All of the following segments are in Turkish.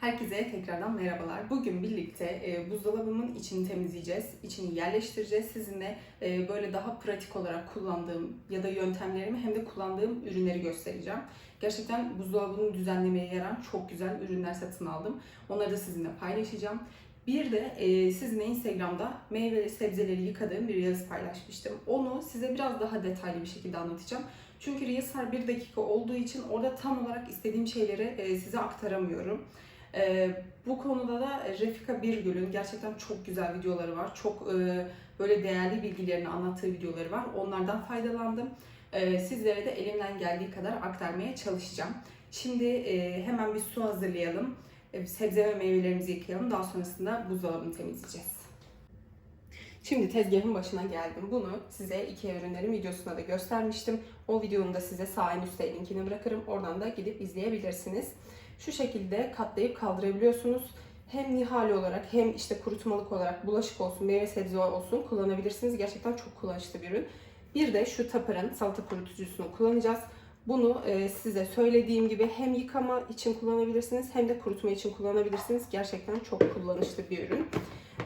Herkese tekrardan merhabalar. Bugün birlikte e, buzdolabımın içini temizleyeceğiz, içini yerleştireceğiz. Sizinle e, böyle daha pratik olarak kullandığım ya da yöntemlerimi hem de kullandığım ürünleri göstereceğim. Gerçekten buzdolabını düzenlemeye yarayan çok güzel ürünler satın aldım. Onları da sizinle paylaşacağım. Bir de e, sizinle Instagram'da meyve sebzeleri yıkadığım bir Reels paylaşmıştım. Onu size biraz daha detaylı bir şekilde anlatacağım. Çünkü Reels her bir dakika olduğu için orada tam olarak istediğim şeyleri e, size aktaramıyorum. Ee, bu konuda da Refika Birgül'ün gerçekten çok güzel videoları var. Çok e, böyle değerli bilgilerini anlattığı videoları var. Onlardan faydalandım. Ee, sizlere de elimden geldiği kadar aktarmaya çalışacağım. Şimdi e, hemen bir su hazırlayalım. E, sebze ve meyvelerimizi yıkayalım. Daha sonrasında buzdolabını temizleyeceğiz. Şimdi tezgahın başına geldim. Bunu size iki ürünlerin videosunda da göstermiştim. O videonun da size sağ en üstte linkini bırakırım. Oradan da gidip izleyebilirsiniz. Şu şekilde katlayıp kaldırabiliyorsunuz. Hem nihali olarak hem işte kurutmalık olarak bulaşık olsun, meyve sebze olsun kullanabilirsiniz. Gerçekten çok kullanışlı bir ürün. Bir de şu Tupper'ın salata kurutucusunu kullanacağız. Bunu e, size söylediğim gibi hem yıkama için kullanabilirsiniz hem de kurutma için kullanabilirsiniz. Gerçekten çok kullanışlı bir ürün.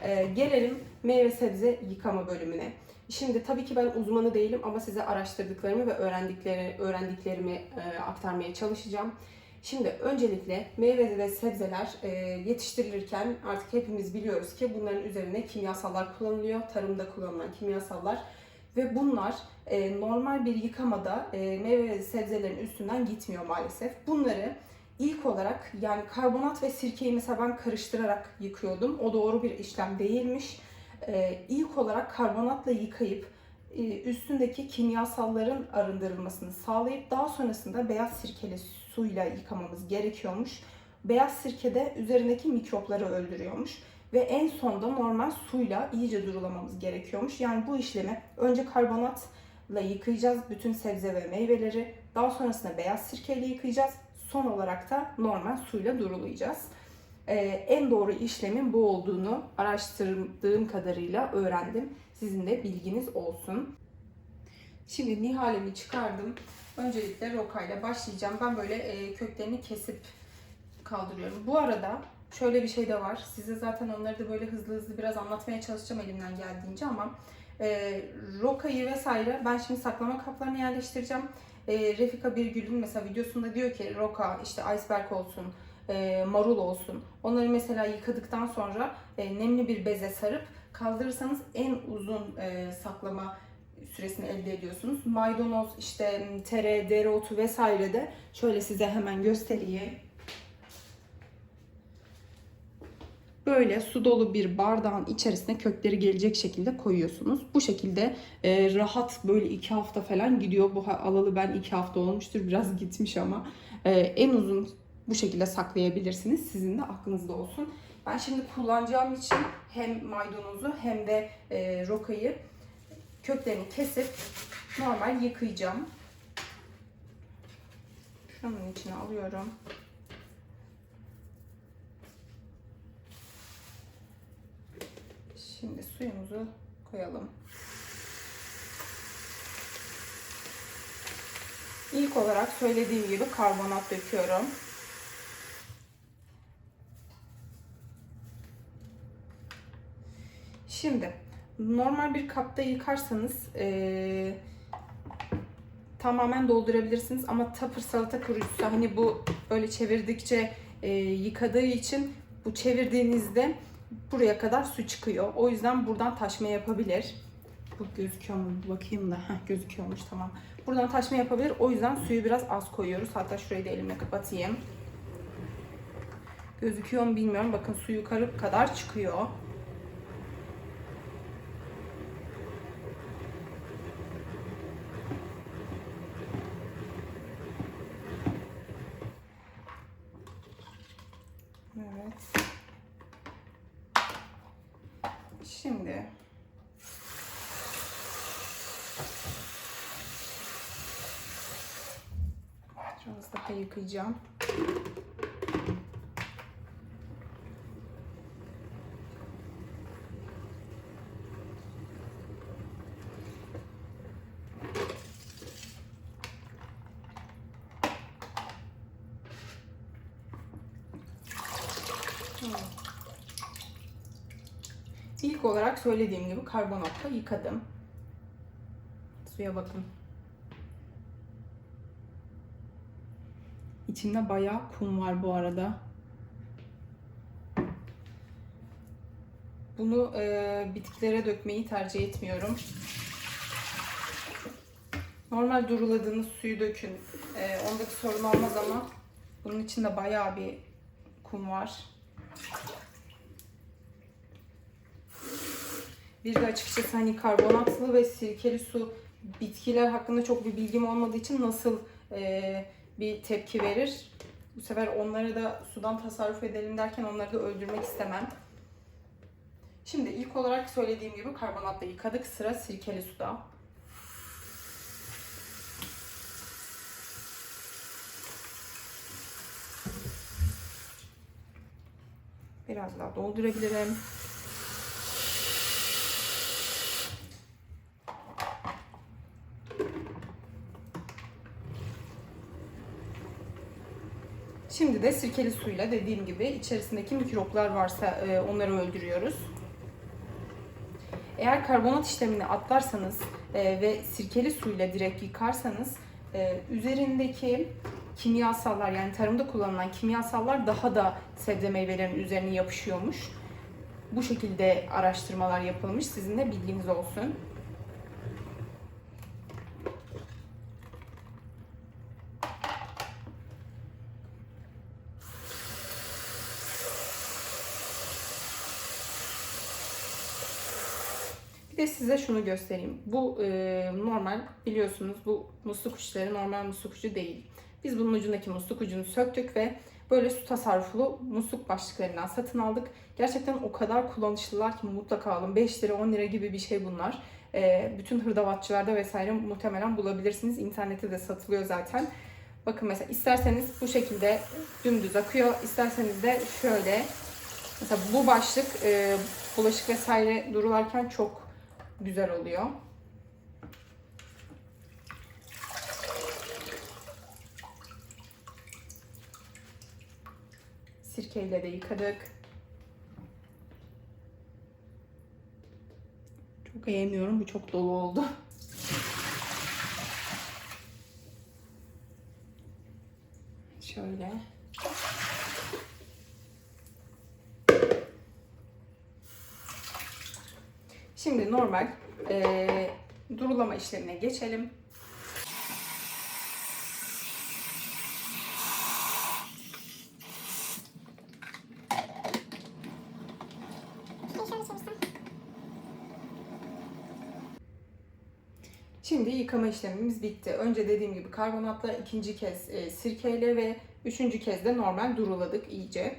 E, gelelim meyve sebze yıkama bölümüne. Şimdi tabii ki ben uzmanı değilim ama size araştırdıklarımı ve öğrendikleri, öğrendiklerimi e, aktarmaya çalışacağım. Şimdi öncelikle meyve ve sebzeler e, yetiştirilirken artık hepimiz biliyoruz ki bunların üzerine kimyasallar kullanılıyor. Tarımda kullanılan kimyasallar ve bunlar e, normal bir yıkamada e, meyve ve sebzelerin üstünden gitmiyor maalesef. Bunları ilk olarak yani karbonat ve sirkeyi mesela ben karıştırarak yıkıyordum. O doğru bir işlem değilmiş. E, ilk olarak karbonatla yıkayıp e, üstündeki kimyasalların arındırılmasını sağlayıp daha sonrasında beyaz sirkeli suyla yıkamamız gerekiyormuş. Beyaz sirke de üzerindeki mikropları öldürüyormuş. Ve en sonda normal suyla iyice durulamamız gerekiyormuş. Yani bu işlemi önce karbonatla yıkayacağız bütün sebze ve meyveleri. Daha sonrasında beyaz sirkeyle yıkayacağız. Son olarak da normal suyla durulayacağız. Ee, en doğru işlemin bu olduğunu araştırdığım kadarıyla öğrendim. Sizin de bilginiz olsun. Şimdi nihalemi çıkardım. Öncelikle rokayla başlayacağım. Ben böyle e, köklerini kesip kaldırıyorum. Bu arada şöyle bir şey de var. Size zaten onları da böyle hızlı hızlı biraz anlatmaya çalışacağım elimden geldiğince ama e, rokayı vesaire ben şimdi saklama kaplarına yerleştireceğim. E, Refika Birgül'ün mesela videosunda diyor ki roka işte iceberg olsun, e, marul olsun. Onları mesela yıkadıktan sonra e, nemli bir beze sarıp kaldırırsanız en uzun e, saklama süresini elde ediyorsunuz. Maydanoz, işte tere, dereotu vesaire de şöyle size hemen göstereyim. Böyle su dolu bir bardağın içerisine kökleri gelecek şekilde koyuyorsunuz. Bu şekilde e, rahat böyle iki hafta falan gidiyor. Bu alalı ben iki hafta olmuştur. Biraz gitmiş ama e, en uzun bu şekilde saklayabilirsiniz. Sizin de aklınızda olsun. Ben şimdi kullanacağım için hem maydanozu hem de e, rokayı köklerini kesip normal yıkayacağım. Şunun içine alıyorum. Şimdi suyumuzu koyalım. İlk olarak söylediğim gibi karbonat döküyorum. Şimdi normal bir kapta yıkarsanız ee, tamamen doldurabilirsiniz ama tapır salata kurucusu hani bu böyle çevirdikçe e, yıkadığı için bu çevirdiğinizde buraya kadar su çıkıyor. O yüzden buradan taşma yapabilir. Bu gözüküyor mu? Bakayım da. Heh, gözüküyormuş tamam. Buradan taşma yapabilir. O yüzden suyu biraz az koyuyoruz. Hatta şurayı da elimle kapatayım. Gözüküyor mu bilmiyorum. Bakın su yukarı kadar çıkıyor. Evet. Şimdi biraz daha yıkayacağım. İlk olarak söylediğim gibi karbonatla yıkadım. Suya bakın. İçinde bayağı kum var bu arada. Bunu e, bitkilere dökmeyi tercih etmiyorum. Normal duruladığınız suyu dökün. E, ondaki sorun olmaz ama bunun içinde bayağı bir kum var. Bir de açıkçası hani karbonatlı ve sirkeli su bitkiler hakkında çok bir bilgim olmadığı için nasıl e, bir tepki verir. Bu sefer onları da sudan tasarruf edelim derken onları da öldürmek istemem. Şimdi ilk olarak söylediğim gibi karbonatla yıkadık. Sıra sirkeli suda. Biraz daha doldurabilirim. Şimdi de sirkeli suyla dediğim gibi içerisindeki mikroplar varsa e, onları öldürüyoruz. Eğer karbonat işlemini atlarsanız e, ve sirkeli suyla direkt yıkarsanız e, üzerindeki kimyasallar yani tarımda kullanılan kimyasallar daha da sebze meyvelerin üzerine yapışıyormuş. Bu şekilde araştırmalar yapılmış. Sizin de bilginiz olsun. Size şunu göstereyim. Bu e, normal biliyorsunuz bu musluk uçları normal musluk ucu değil. Biz bunun ucundaki musluk ucunu söktük ve böyle su tasarruflu musluk başlıklarından satın aldık. Gerçekten o kadar kullanışlılar ki mutlaka alın. 5 lira 10 lira gibi bir şey bunlar. E, bütün hırdavatçılarda vesaire muhtemelen bulabilirsiniz. İnternette de satılıyor zaten. Bakın mesela isterseniz bu şekilde dümdüz akıyor. İsterseniz de şöyle mesela bu başlık e, bulaşık vesaire durularken çok güzel oluyor. Sirkeyle de yıkadık. Çok yemiyorum. Bu çok dolu oldu. Şöyle. Şimdi normal e, durulama işlemine geçelim. Şimdi yıkama işlemimiz bitti. Önce dediğim gibi karbonatla, ikinci kez e, sirkeyle ve üçüncü kez de normal duruladık iyice.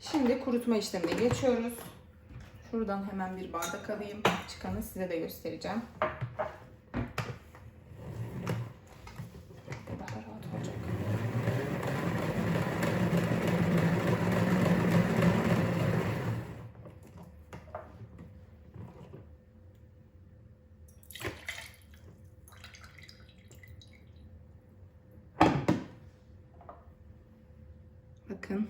Şimdi kurutma işlemine geçiyoruz. Şuradan hemen bir bardak alayım. Çıkanı size de göstereceğim. Daha rahat olacak. Bakın.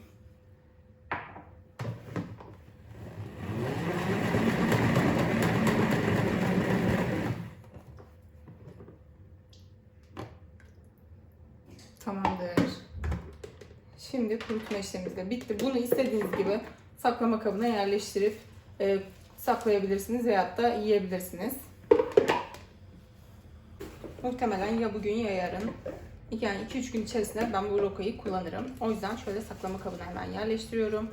Tamamdır. Şimdi kurutma işlemimiz de bitti. Bunu istediğiniz gibi saklama kabına yerleştirip e, saklayabilirsiniz veyahut da yiyebilirsiniz. Muhtemelen ya bugün ya yarın yani 2-3 gün içerisinde ben bu rokayı kullanırım. O yüzden şöyle saklama kabına hemen yerleştiriyorum.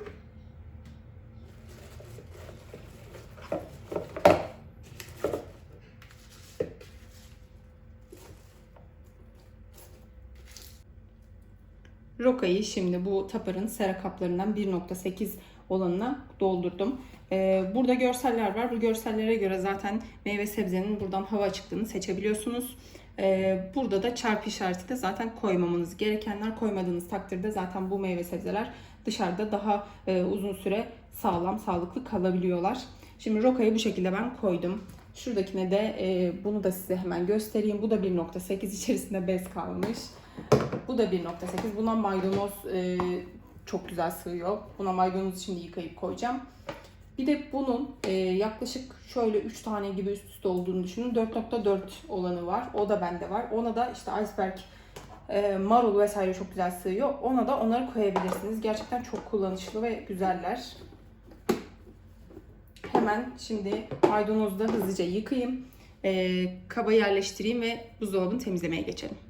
Rokayı şimdi bu taparın sera kaplarından 1.8 olanına doldurdum. Ee, burada görseller var. Bu görsellere göre zaten meyve sebzenin buradan hava çıktığını seçebiliyorsunuz. Ee, burada da çarpı işareti de zaten koymamanız gerekenler. Koymadığınız takdirde zaten bu meyve sebzeler dışarıda daha e, uzun süre sağlam, sağlıklı kalabiliyorlar. Şimdi rokayı bu şekilde ben koydum. Şuradakine de e, bunu da size hemen göstereyim. Bu da 1.8 içerisinde bez kalmış. Bu da 1.8. Buna maydanoz e, çok güzel sığıyor. Buna maydanoz için de yıkayıp koyacağım. Bir de bunun e, yaklaşık şöyle 3 tane gibi üst üste olduğunu düşünün. 4.4 olanı var. O da bende var. Ona da işte iceberg, e, marul vesaire çok güzel sığıyor. Ona da onları koyabilirsiniz. Gerçekten çok kullanışlı ve güzeller. Hemen şimdi maydanozu da hızlıca yıkayayım. E, kaba yerleştireyim ve buzdolabını temizlemeye geçelim.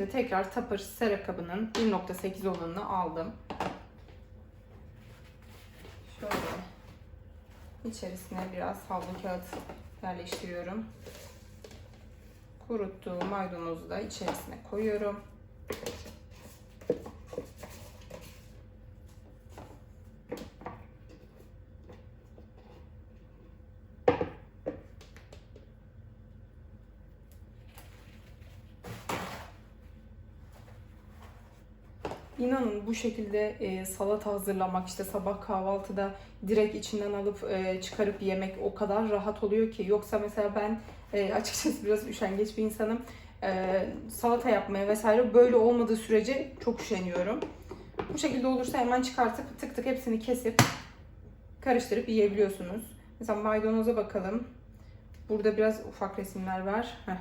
Şimdi tekrar Tupper sera kabının 1.8 olanını aldım. Şöyle içerisine biraz havlu kağıt yerleştiriyorum. Kuruttuğum maydanozu da içerisine koyuyorum. İnanın bu şekilde e, salata hazırlamak işte sabah kahvaltıda direkt içinden alıp e, çıkarıp yemek o kadar rahat oluyor ki. Yoksa mesela ben e, açıkçası biraz üşengeç bir insanım. E, salata yapmaya vesaire böyle olmadığı sürece çok üşeniyorum. Bu şekilde olursa hemen çıkartıp tık tık hepsini kesip karıştırıp yiyebiliyorsunuz. Mesela maydanoza bakalım. Burada biraz ufak resimler var. Heh.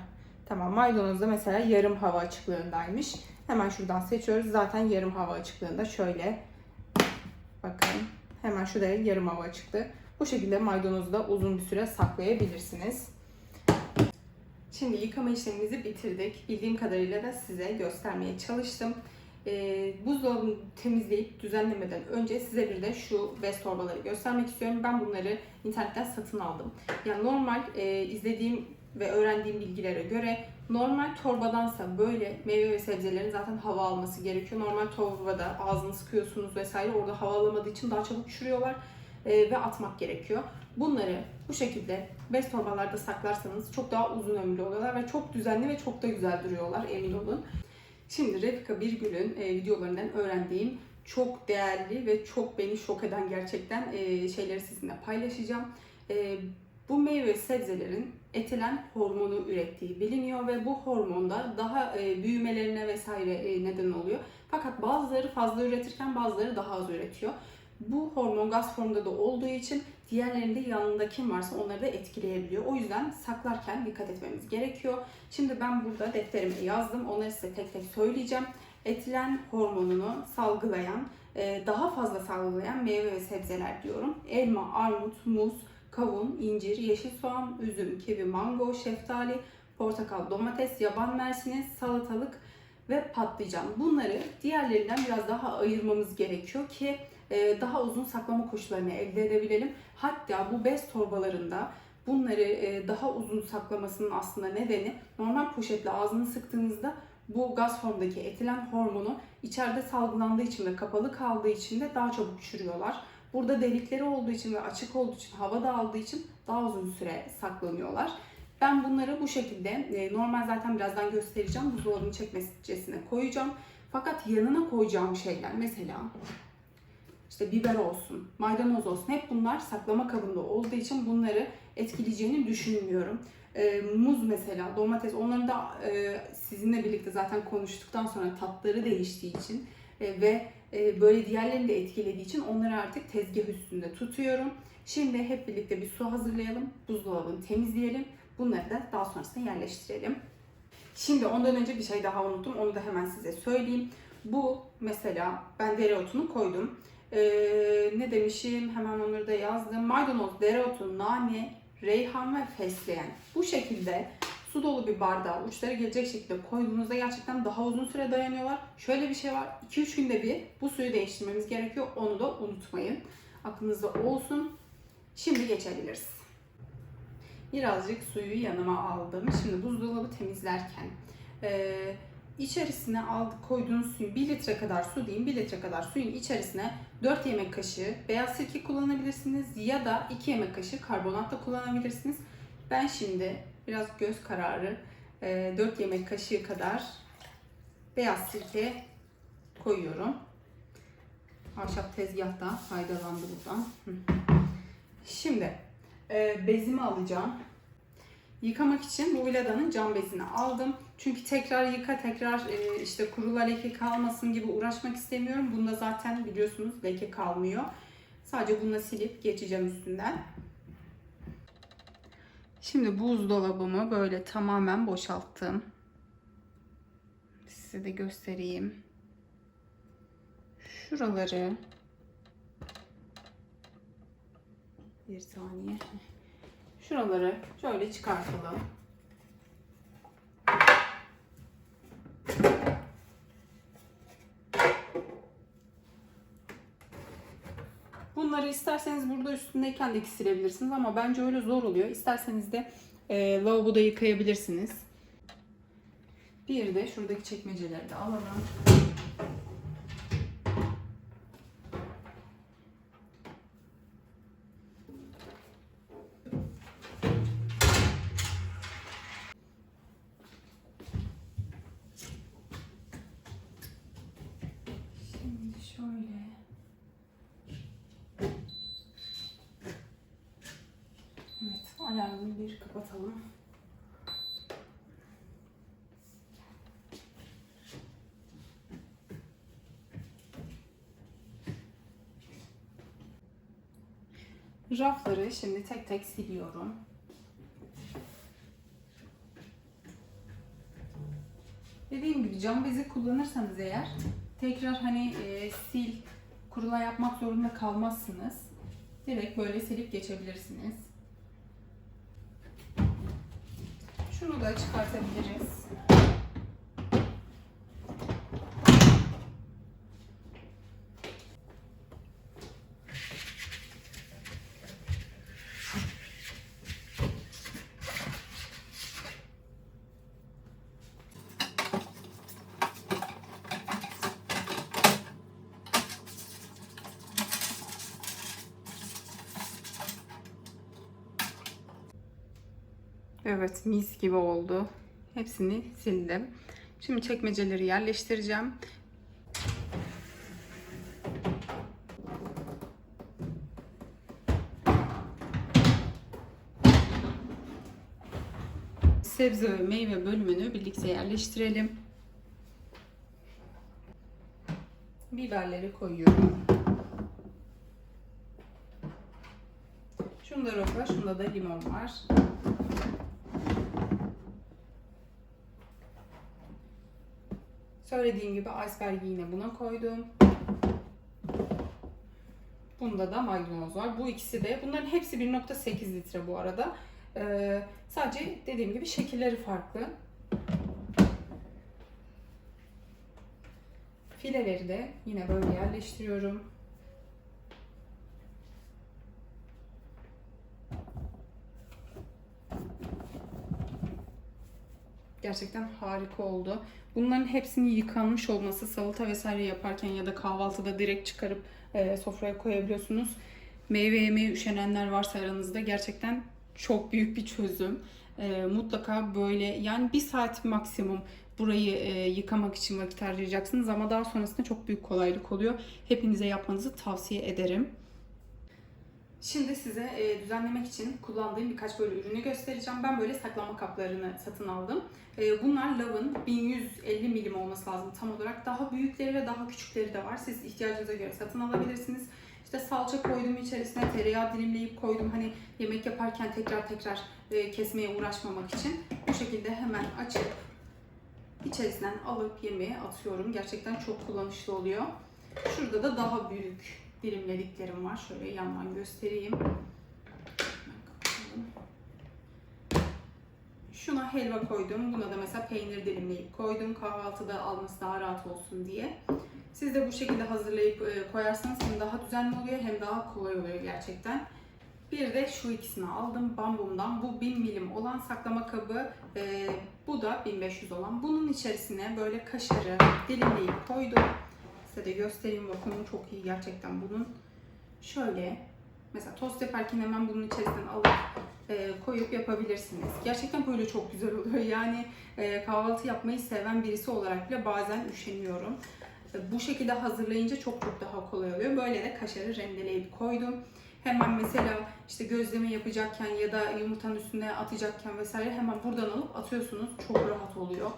Tamam maydanozda mesela yarım hava açıklığındaymış. Hemen şuradan seçiyoruz. Zaten yarım hava açıklığında şöyle. Bakın hemen şurada yarım hava açıklığı. Bu şekilde maydanozu da uzun bir süre saklayabilirsiniz. Şimdi yıkama işlemimizi bitirdik. Bildiğim kadarıyla da size göstermeye çalıştım. Ee, buzdolabını temizleyip düzenlemeden önce size bir de şu bez torbaları göstermek istiyorum. Ben bunları internetten satın aldım. Yani normal e, izlediğim ve öğrendiğim bilgilere göre normal torbadansa böyle meyve ve sebzelerin zaten hava alması gerekiyor. Normal torbada ağzını sıkıyorsunuz vesaire orada hava alamadığı için daha çabuk çürüyorlar e, ve atmak gerekiyor. Bunları bu şekilde bez torbalarda saklarsanız çok daha uzun ömürlü oluyorlar ve çok düzenli ve çok da güzel duruyorlar emin olun. Şimdi Refika Birgül'ün e, videolarından öğrendiğim çok değerli ve çok beni şok eden gerçekten e, şeyleri sizinle paylaşacağım. Bu meyve ve sebzelerin etilen hormonu ürettiği biliniyor ve bu hormonda daha e, büyümelerine vesaire e, neden oluyor. Fakat bazıları fazla üretirken bazıları daha az üretiyor. Bu hormon gaz formunda da olduğu için diğerlerinde yanında kim varsa onları da etkileyebiliyor. O yüzden saklarken dikkat etmemiz gerekiyor. Şimdi ben burada defterime yazdım. Onları size tek tek söyleyeceğim. Etilen hormonunu salgılayan, e, daha fazla salgılayan meyve ve sebzeler diyorum. Elma, armut, muz, kavun, incir, yeşil soğan, üzüm, kivi, mango, şeftali, portakal, domates, yaban mersini, salatalık ve patlıcan. Bunları diğerlerinden biraz daha ayırmamız gerekiyor ki e, daha uzun saklama koşullarını elde edebilelim. Hatta bu bez torbalarında bunları e, daha uzun saklamasının aslında nedeni normal poşetle ağzını sıktığınızda bu gaz formdaki etilen hormonu içeride salgılandığı için ve kapalı kaldığı için de daha çabuk çürüyorlar. Burada delikleri olduğu için ve açık olduğu için, hava da aldığı için daha uzun süre saklanıyorlar. Ben bunları bu şekilde e, normal zaten birazdan göstereceğim. Buzdolabının çekmecesine koyacağım. Fakat yanına koyacağım şeyler mesela işte biber olsun, maydanoz olsun hep bunlar saklama kabında olduğu için bunları etkileyeceğini düşünmüyorum. E, muz mesela, domates onları da e, sizinle birlikte zaten konuştuktan sonra tatları değiştiği için e, ve böyle diğerlerini de etkilediği için onları artık tezgah üstünde tutuyorum. Şimdi hep birlikte bir su hazırlayalım, buzdolabını temizleyelim. Bunları da daha sonrasında yerleştirelim. Şimdi ondan önce bir şey daha unuttum. Onu da hemen size söyleyeyim. Bu mesela ben dereotunu koydum. Ee, ne demişim? Hemen onları da yazdım. Maydanoz, dereotu, nane, reyhan ve fesleğen. Bu şekilde su dolu bir bardağa uçları gelecek şekilde koyduğunuzda gerçekten daha uzun süre dayanıyorlar. Şöyle bir şey var. 2-3 günde bir bu suyu değiştirmemiz gerekiyor. Onu da unutmayın. Aklınızda olsun. Şimdi geçebiliriz. Birazcık suyu yanıma aldım. Şimdi buzdolabı temizlerken e, içerisine aldık koyduğunuz suyu 1 litre kadar su diyeyim 1 litre kadar suyun içerisine 4 yemek kaşığı beyaz sirke kullanabilirsiniz ya da 2 yemek kaşığı karbonat da kullanabilirsiniz. Ben şimdi biraz göz kararı 4 yemek kaşığı kadar beyaz sirke koyuyorum. Ahşap tezgahta faydalandı buradan. Şimdi e, bezimi alacağım. Yıkamak için bu Villada'nın cam bezini aldım. Çünkü tekrar yıka tekrar e, işte kurula leke kalmasın gibi uğraşmak istemiyorum. Bunda zaten biliyorsunuz leke kalmıyor. Sadece bununla silip geçeceğim üstünden. Şimdi buzdolabımı böyle tamamen boşalttım. Size de göstereyim. Şuraları bir saniye. Şuraları şöyle çıkartalım. Bunları isterseniz burada üstündeyken de silebilirsiniz ama bence öyle zor oluyor. İsterseniz de e, lavaboda yıkayabilirsiniz. Bir de şuradaki çekmeceleri de alalım. Şimdi şöyle. Alarmı bir kapatalım. Rafları şimdi tek tek siliyorum. Dediğim gibi cam bezi kullanırsanız eğer tekrar hani e, sil, kurula yapmak zorunda kalmazsınız. Direkt böyle silip geçebilirsiniz. Şunu da çıkartabiliriz. Evet mis gibi oldu. Hepsini sildim. Şimdi çekmeceleri yerleştireceğim. Sebze ve meyve bölümünü birlikte yerleştirelim. Biberleri koyuyorum. Şunda roka, şunda da limon var. Söylediğim gibi iceberg'i yine buna koydum. Bunda da maydanoz var. Bu ikisi de. Bunların hepsi 1.8 litre bu arada. Ee, sadece dediğim gibi şekilleri farklı. Fileleri de yine böyle yerleştiriyorum. Gerçekten harika oldu. Bunların hepsinin yıkanmış olması salata vesaire yaparken ya da kahvaltıda direkt çıkarıp e, sofraya koyabiliyorsunuz. Meyve yemeye üşenenler varsa aranızda gerçekten çok büyük bir çözüm. E, mutlaka böyle yani bir saat maksimum burayı e, yıkamak için vakit harcayacaksınız ama daha sonrasında çok büyük kolaylık oluyor. Hepinize yapmanızı tavsiye ederim. Şimdi size e, düzenlemek için kullandığım birkaç böyle ürünü göstereceğim. Ben böyle saklama kaplarını satın aldım. E, bunlar Love'ın 1150 milim olması lazım tam olarak. Daha büyükleri ve daha küçükleri de var. Siz ihtiyacınıza göre satın alabilirsiniz. İşte salça koydum içerisine, tereyağı dilimleyip koydum. Hani yemek yaparken tekrar tekrar e, kesmeye uğraşmamak için. Bu şekilde hemen açıp içerisinden alıp yemeğe atıyorum. Gerçekten çok kullanışlı oluyor. Şurada da daha büyük dilimlediklerim var. Şöyle yandan göstereyim. Şuna helva koydum. Buna da mesela peynir dilimleyip koydum. Kahvaltıda alması daha rahat olsun diye. Siz de bu şekilde hazırlayıp e, koyarsanız hem daha düzenli oluyor hem daha kolay oluyor gerçekten. Bir de şu ikisini aldım Bambum'dan. Bu 1000 milim olan saklama kabı. E, bu da 1500 olan. Bunun içerisine böyle kaşarı dilimleyip koydum. Size de göstereyim bakın çok iyi gerçekten bunun. Şöyle mesela tost yaparken hemen bunun içerisinden alıp e, koyup yapabilirsiniz. Gerçekten böyle çok güzel oluyor. Yani e, kahvaltı yapmayı seven birisi olarak bile bazen üşeniyorum. E, Bu şekilde hazırlayınca çok çok daha kolay oluyor. Böyle de kaşarı rendeleyip koydum. Hemen mesela işte gözleme yapacakken ya da yumurtanın üstüne atacakken vesaire hemen buradan alıp atıyorsunuz. Çok rahat oluyor.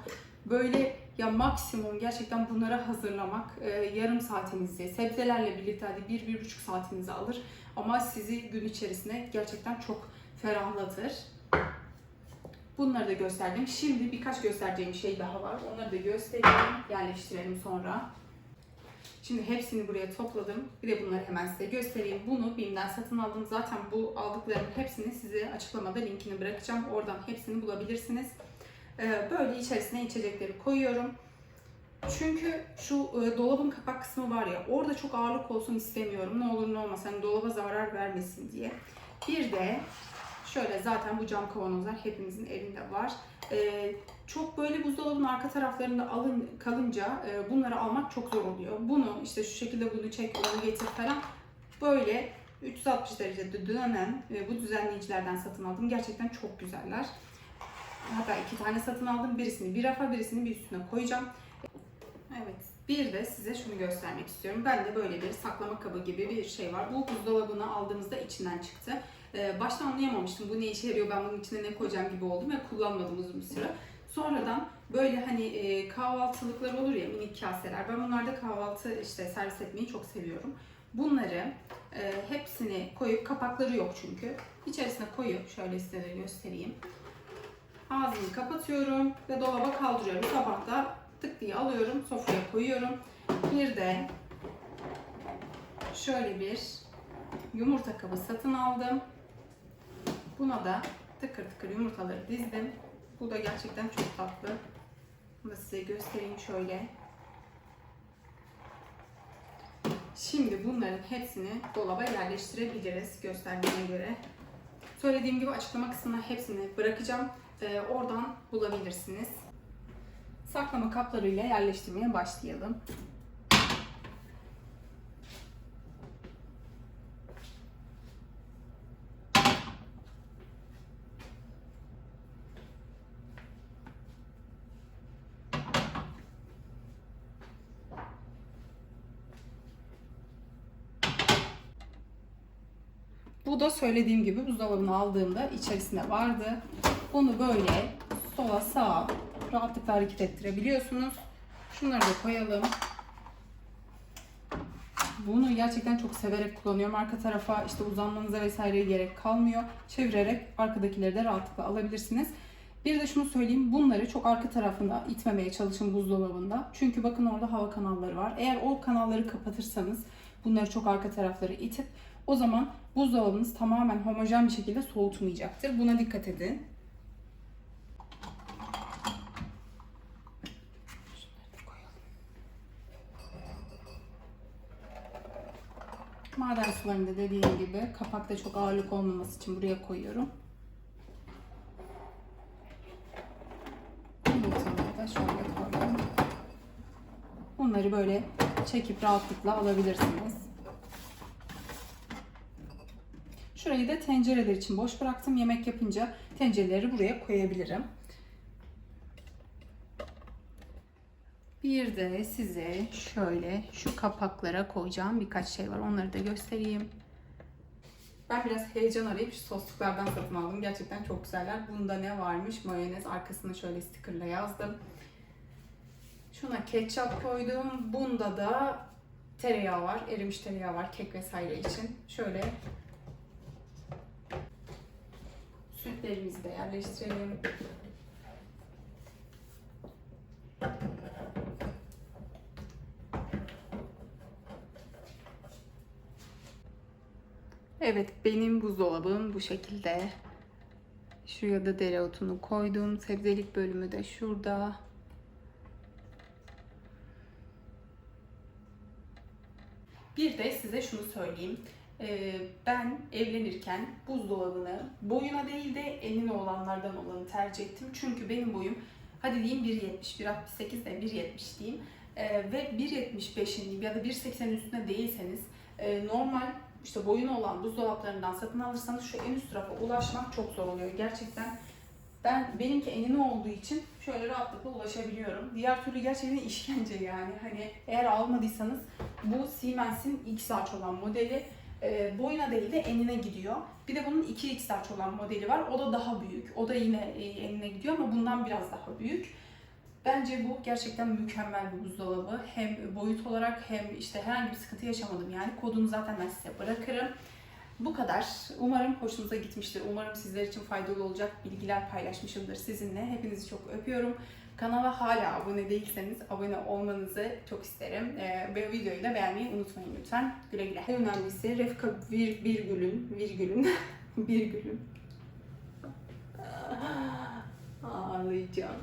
Böyle ya maksimum gerçekten bunları hazırlamak e, yarım saatinizi, sebzelerle birlikte hadi bir, bir buçuk saatinizi alır. Ama sizi gün içerisinde gerçekten çok ferahlatır. Bunları da gösterdim. Şimdi birkaç göstereceğim şey daha var. Onları da göstereyim, yerleştirelim sonra. Şimdi hepsini buraya topladım. Bir de bunları hemen size göstereyim. Bunu BİM'den satın aldım. Zaten bu aldıklarımın hepsini size açıklamada linkini bırakacağım. Oradan hepsini bulabilirsiniz. Ee, Böyle içerisine içecekleri koyuyorum. Çünkü şu e, dolabın kapak kısmı var ya orada çok ağırlık olsun istemiyorum. Ne olur ne olmaz hani dolaba zarar vermesin diye. Bir de şöyle zaten bu cam kavanozlar hepimizin evinde var. Ee, çok böyle buzdolabının arka taraflarında alın kalınca e, bunları almak çok zor oluyor. Bunu işte şu şekilde bunu çek, onu getir falan böyle 360 derecede dönen e, bu düzenleyicilerden satın aldım. Gerçekten çok güzeller. Hatta iki tane satın aldım. Birisini bir rafa, birisini bir üstüne koyacağım. Evet. Bir de size şunu göstermek istiyorum. Ben de böyle bir saklama kabı gibi bir şey var. Bu buzdolabını aldığımızda içinden çıktı. Ee, başta anlayamamıştım bu ne işe yarıyor, ben bunun içine ne koyacağım gibi oldum ve kullanmadım uzun bir süre. Sonradan böyle hani e, kahvaltılıklar olur ya minik kaseler. Ben bunlarda kahvaltı işte servis etmeyi çok seviyorum. Bunları e, hepsini koyup kapakları yok çünkü. İçerisine koyup şöyle size de göstereyim. Ağzını kapatıyorum ve dolaba kaldırıyorum. Sabah da tık diye alıyorum, sofraya koyuyorum. Bir de şöyle bir yumurta kabı satın aldım. Buna da tıkır tıkır yumurtaları dizdim. Bu da gerçekten çok tatlı. Da size göstereyim şöyle. Şimdi bunların hepsini dolaba yerleştirebiliriz gösterdiğine göre. Söylediğim gibi açıklama kısmına hepsini bırakacağım. Ee, oradan bulabilirsiniz. Saklama kaplarıyla yerleştirmeye başlayalım. Bu da söylediğim gibi buzdolabını aldığımda içerisinde vardı. Bunu böyle sola sağa rahatlıkla hareket ettirebiliyorsunuz. Şunları da koyalım. Bunu gerçekten çok severek kullanıyorum. Arka tarafa işte uzanmanıza vesaireye gerek kalmıyor. Çevirerek arkadakileri de rahatlıkla alabilirsiniz. Bir de şunu söyleyeyim. Bunları çok arka tarafında itmemeye çalışın buzdolabında. Çünkü bakın orada hava kanalları var. Eğer o kanalları kapatırsanız bunları çok arka tarafları itip o zaman buzdolabınız tamamen homojen bir şekilde soğutmayacaktır. Buna dikkat edin. Maden sularında dediğim gibi kapakta çok ağırlık olmaması için buraya koyuyorum. Da şöyle koydum. Bunları böyle çekip rahatlıkla alabilirsiniz. Şurayı da tencereler için boş bıraktım. Yemek yapınca tencereleri buraya koyabilirim. Bir de size şöyle şu kapaklara koyacağım birkaç şey var. Onları da göstereyim. Ben biraz heyecan arayıp şu sosluklardan satın aldım. Gerçekten çok güzeller. Bunda ne varmış? Mayonez. Arkasına şöyle stickerla yazdım. Şuna ketçap koydum. Bunda da tereyağı var. Erimiş tereyağı var. Kek vesaire için. Şöyle sütlerimizi de yerleştirelim. Evet benim buzdolabım bu şekilde. Şuraya da dereotunu koydum. Sebzelik bölümü de şurada. Bir de size şunu söyleyeyim. Ee, ben evlenirken buzdolabını boyuna değil de enine olanlardan olanı tercih ettim. Çünkü benim boyum hadi diyeyim 1.70, 1.68 de 1.70 diyeyim. Ee, ve 1.75'in ya da 1.80'in üstünde değilseniz e, normal işte boyunu olan buzdolaplarından satın alırsanız şu en üst rafa ulaşmak çok zor oluyor. Gerçekten ben benimki enine olduğu için şöyle rahatlıkla ulaşabiliyorum. Diğer türlü gerçekten işkence yani. Hani eğer almadıysanız bu Siemens'in X arch olan modeli e, boyuna değil de enine gidiyor. Bir de bunun 2X arch olan modeli var. O da daha büyük. O da yine e, enine gidiyor ama bundan biraz daha büyük. Bence bu gerçekten mükemmel bir buzdolabı. Hem boyut olarak hem işte herhangi bir sıkıntı yaşamadım yani. Kodunu zaten ben size bırakırım. Bu kadar. Umarım hoşunuza gitmiştir. Umarım sizler için faydalı olacak bilgiler paylaşmışımdır sizinle. Hepinizi çok öpüyorum. Kanala hala abone değilseniz abone olmanızı çok isterim. Ee, ve videoyu da beğenmeyi unutmayın lütfen. Güle güle. En önemlisi Refika bir, virgülün, virgülün, virgülün. Ağlayacağım.